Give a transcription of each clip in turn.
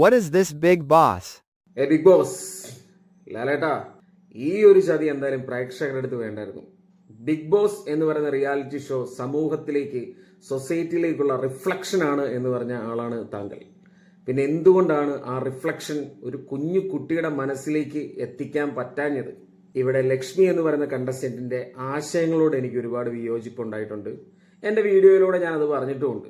What is this big boss? ഏ Bigg boss ലാലേട്ടാ ഈ ഒരു ചതി എന്തായാലും പ്രേക്ഷകരുടെ അടുത്ത് വേണ്ടായിരുന്നു. ബിഗ് ബോസ് എന്ന് പറയുന്ന റിയാലിറ്റി ഷോ സമൂഹത്തിലേക്ക് സൊസൈറ്റിയിലേക്കുള്ള റിഫ്ലക്ഷൻ ആണ് എന്ന് പറഞ്ഞ ആളാണ് താങ്കൾ. പിന്നെ എന്തുകൊണ്ടാണ് ആ റിഫ്ലക്ഷൻ ഒരു കുഞ്ഞു കുട്ടിയുടെ മനസ്സിലേക്ക് എത്തിക്കാൻ പറ്റാഞ്ഞത്? ഇവിടെ ലക്ഷ്മി എന്ന് പറയുന്ന കണ്ടസ്റ്റന്റിന്റെ ആശയങ്ങളോട് എനിക്ക് ഒരുപാട് വിയോജിപ്പുണ്ടായിട്ടുണ്ട് എന്റെ വീഡിയോയിലൂടെ ഞാനത് പറഞ്ഞിട്ടുമുണ്ട്.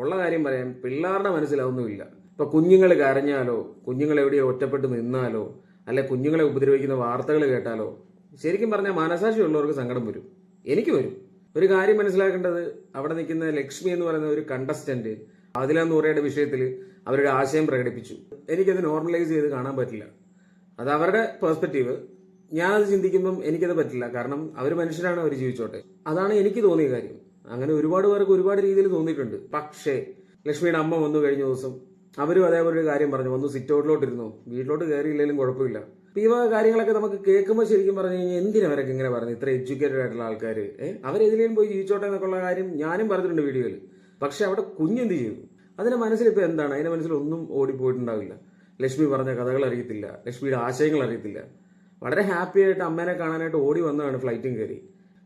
ഉള്ള കാര്യം പറയാൻ പിള്ളേരുടെ മനസ്സിലതൊന്നുമില്ല ഇപ്പൊ കുഞ്ഞുങ്ങൾ കരഞ്ഞാലോ കുഞ്ഞുങ്ങൾ എവിടെയോ ഒറ്റപ്പെട്ട് നിന്നാലോ അല്ലെ കുഞ്ഞുങ്ങളെ ഉപദ്രവിക്കുന്ന വാർത്തകൾ കേട്ടാലോ ശരിക്കും പറഞ്ഞാൽ മനസാക്ഷി ഉള്ളവർക്ക് സങ്കടം വരും. എനിക്ക് വരും. ഒരു കാര്യം മനസ്സിലാക്കേണ്ടത് അവിടെ നിൽക്കുന്ന ലക്ഷ്മി എന്ന് പറയുന്ന ഒരു കണ്ടസ്റ്റന്റ് അതില നൂറയുടെ വിഷയത്തിൽ അവരുടെ ആശയം പ്രകടിപ്പിച്ചു. എനിക്കത് നോർമലൈസ് ചെയ്ത് കാണാൻ പറ്റില്ല. അത് അവരുടെ പെർസ്പെക്റ്റീവ് ഞാനത് ചിന്തിക്കുമ്പം എനിക്കത് പറ്റില്ല. കാരണം അവർ മനുഷ്യരാണ് അവർ ജീവിച്ചോട്ടെ. അതാണ് എനിക്ക് തോന്നിയ കാര്യം. അങ്ങനെ ഒരുപാട് പേർക്ക് ഒരുപാട് രീതിയിൽ തോന്നിയിട്ടുണ്ട്. പക്ഷേ ലക്ഷ്മിയുടെ അമ്മ വന്നു കഴിഞ്ഞ ദിവസം അവരും അതേപോലെ ഒരു കാര്യം പറഞ്ഞു. വന്നു സിറ്റ് ഔട്ടിലോട്ടിരുന്നു വീട്ടിലോട്ട് കയറിയില്ലെങ്കിലും കുഴപ്പമില്ല. ഈ വക കാര്യങ്ങളൊക്കെ നമുക്ക് കേൾക്കുമ്പോൾ ശരിക്കും പറഞ്ഞു കഴിഞ്ഞാൽ എന്തിനാ അവരൊക്കെ ഇങ്ങനെ പറഞ്ഞു ഇത്ര എഡ്യൂക്കേറ്റഡ് ആയിട്ടുള്ള ആൾക്കാർ ഏഹ് അവരെതിലേലും പോയി ജീവിച്ചോട്ടെ എന്നൊക്കെയുള്ള കാര്യം ഞാനും പറഞ്ഞിട്ടുണ്ട് വീഡിയോയിൽ പക്ഷെ അവിടെ കുഞ്ഞെന്ത് ചെയ്തു? അതിന്റെ മനസ്സിൽ ഇപ്പൊ എന്താണ്? അതിന്റെ മനസ്സിൽ ഒന്നും ഓടിപ്പോയിട്ടുണ്ടാവില്ല. ലക്ഷ്മി പറഞ്ഞ കഥകൾ അറിയത്തില്ല. ലക്ഷ്മിയുടെ ആശയങ്ങൾ അറിയത്തില്ല. വളരെ ഹാപ്പി ആയിട്ട് അമ്മേനെ കാണാനായിട്ട് ഓടി വന്നതാണ് ഫ്ലൈറ്റും കയറി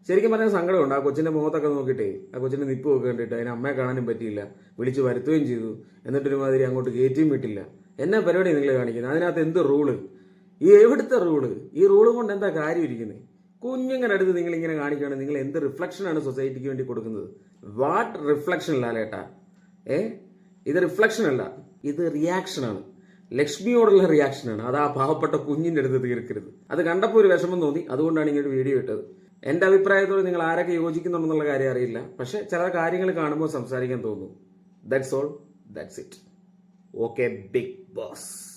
ശരിക്കും പറഞ്ഞാൽ സങ്കടമുണ്ട്. ആ കൊച്ചിന്റെ മുഖത്തൊക്കെ നോക്കിയിട്ടേ ആ കൊച്ചിന്റെ നിപ്പ് ഒക്കെ കണ്ടിട്ട് അതിന് അമ്മയെ കാണാനും പറ്റിയില്ല. വിളിച്ച് വരുത്തുകയും ചെയ്തു. എന്നിട്ടൊരുമാതിരി അങ്ങോട്ട് കയറ്റിയും വിട്ടില്ല. എന്നാ പരിപാടി നിങ്ങൾ കാണിക്കുന്നത് അതിനകത്ത് എന്ത് റൂൾ? ഈ എവിടുത്തെ റൂൾ? ഈ റൂളും കൊണ്ട് എന്താ കാര്യം ഇരിക്കുന്നത് കുഞ്ഞുങ്ങളുടെ അടുത്ത് നിങ്ങൾ ഇങ്ങനെ കാണിക്കുകയാണ് നിങ്ങൾ എന്ത് റിഫ്ലക്ഷനാണ് സൊസൈറ്റിക്ക് വേണ്ടി കൊടുക്കുന്നത്? വാട്ട് റിഫ്ലക്ഷൻ ലാലേട്ടാ ഏ? ഇത് റിഫ്ലക്ഷൻ അല്ല ഇത് റിയാക്ഷനാണ് ലക്ഷ്മിയോടുള്ള റിയാക്ഷനാണ് അത് ആ പാവപ്പെട്ട കുഞ്ഞിന്റെ അടുത്ത് തീർക്കരുത്. അത് കണ്ടപ്പോൾ ഒരു വിഷമം തോന്നി. അതുകൊണ്ടാണ് ഇങ്ങനെ വീഡിയോ ഇട്ടത്. എന്റെ അഭിപ്രായത്തോട് നിങ്ങൾ ആരൊക്കെ യോജിക്കുന്നുണ്ടെന്നുള്ള കാര്യം അറിയില്ല. പക്ഷെ ചില കാര്യങ്ങൾ കാണുമ്പോൾ സംസാരിക്കാൻ തോന്നും. That's all that's it okay Bigg Boss